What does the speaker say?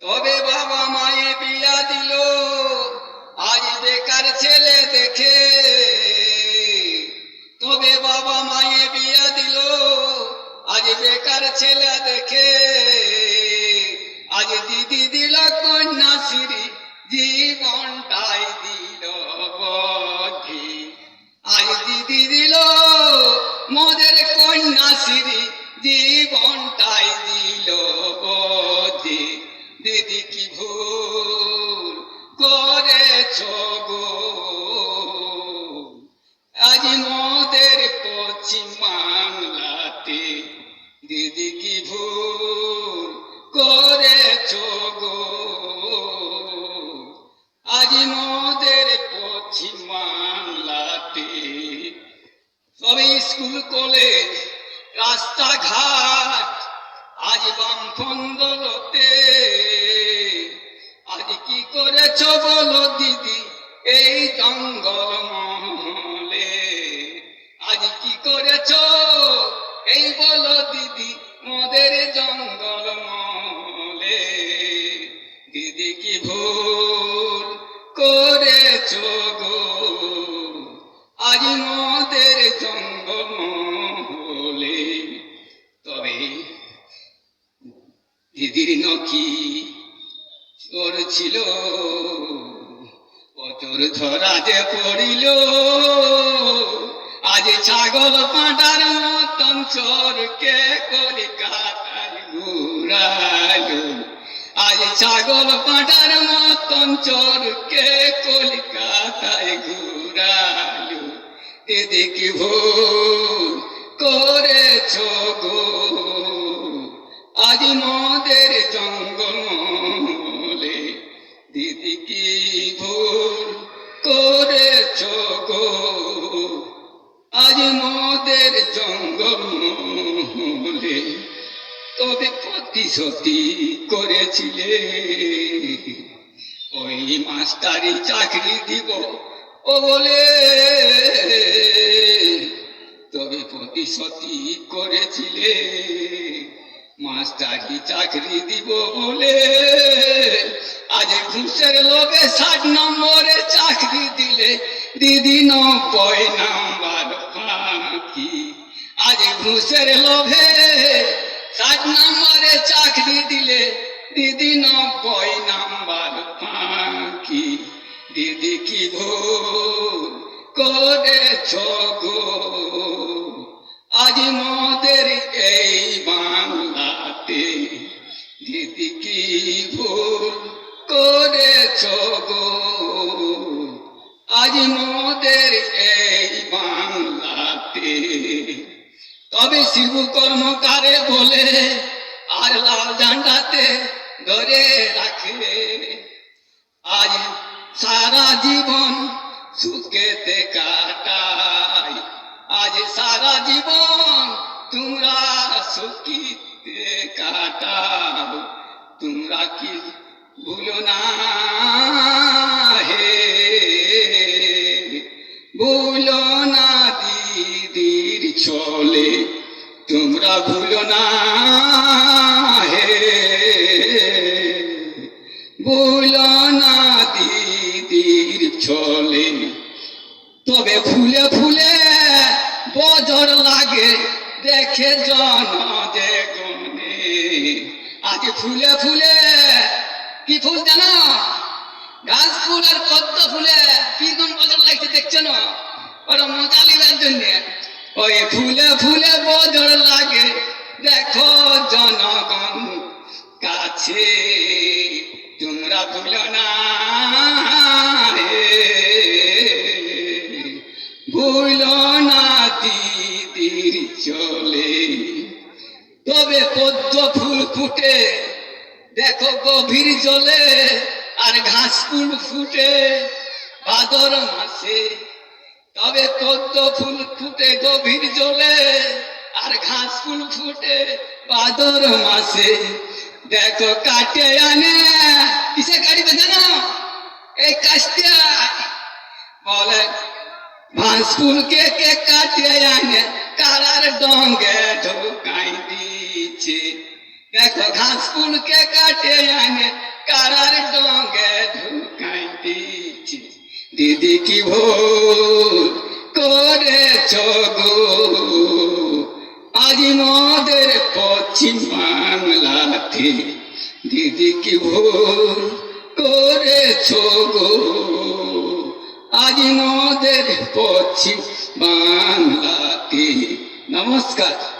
তবে বাবা মায়ে বিয়া দিল। আজ বেকার ছেলে দেখে। তবে বাবা মায়ে বিয়া দিল। আজ বেকার ছেলে দেখে। আজ দিদি দিল কন্যাশ্রী জীবনটাই দিল আজ দিদি দিল মোদের কন্যাশ্রী জীবনটাই দিল দিদি কি ভুল করেছ গো? আজ মোদের পশ্চিম বাংলাতে দিদি কি ভুল করেছ গো? আজ মোদের পশ্চিম বাংলাতে সবে স্কুল, কলেজ, রাস্তাঘাট আজ বামফন্দলতে আজ কি করেছ বলো দিদি? এই জঙ্গল। মহলে আজ কি করেছ? এই বলো দিদি, মোদের জঙ্গল। মহলে দিদি কি ভুল করেছ গো? আজ মোদের জঙ্গল মহলে তবে দিদির নখি চোর ছিল অচর ধরা যে পড়িল। আজ ছাগল পাঁটার মতন চোরকে কলিকাতায় ঘুরালো। আজ ছাগল পাঁটার মতন চোরকে কলিকাতায় ঘুরালো। দিদিকে ভুল করেছ গো। আজ মোদের জঙ্গল দিদি কি ভুল করেছ গো? আজ মোদের জঙ্গল তবে প্রতিশ্রুতি করেছিলে। ওই মাস্টারি চাকরি দিব ও বলে তবে প্রতিশ্রুতি করেছিলে। মাস্টারি চাকরি দিব বলে। আজ ঘুষের লোভে ষাট নম্বরে চাকরি দিলে দিদি নব্বই নাম্বার ফাঁকি আজ ঘুষের লোভে ষাট নম্বরে চাকরি দিলে দিদি নব্বই নাম্বার ফাঁকি দিদি কি ভুল করেছ গো? আজ মোদের আজ মোদের এই বাংলাতে। তবে শিবু কর্মকারে বলে আর লাল ঝান্ডাতে ধরে রাখে। আজ সারা জীবন সুখেতে কাটাই। আজ সারা জীবন তোমরা সুখীতে কাটাও। তোমরা কি ভুলো না হে ভুলো না দিদির চলে, তোমরা ভুলো না, হে। ভুলো না দিদির চলে, তবে ফুলে ফুলে বজর লাগে দেখে জন দেখনে আজ ফুলে ফুলে কি ফুল জানো? ফুল আর পদ্ম ফুলে কীরকম বজর লাগছে দেখছ না? ওরা মজা লিবার জন্য। ওই ফুলে ফুলে বজর লাগে, দেখো জনগণ কাছে। তোমরা ভুলো না ভুলো না দিদির চলে। তবে পদ্ম ফুল ফুটে, দেখো গভীর জলে আর ঘাস ফুল ফুটে ভাদর মাসে তবে পদ্ম ফুল ফুটে গভীর জলে, আর ঘাস ফুল ফুটে ভাদর মাসে দেখো কাটে আনে। কিসে কাটবে জানো এই কাস্তিয়া। বলে ভাঁস ফুলকে কে কাটে আনে? কারার ডঙ্গে ঢোকাই দিচ্ছে দেখো ঘাস ফুলকে কাটে আনে? কারার ডঙ্গে ঢুকাই দিচ্ছি দিদি কি ভো করেছ গো? আজি মদের পশ্চিম বাংলাতে দিদি কি ভো করেছ গো? আজি মদের পশ্চিম বাংলাতে। নমস্কার।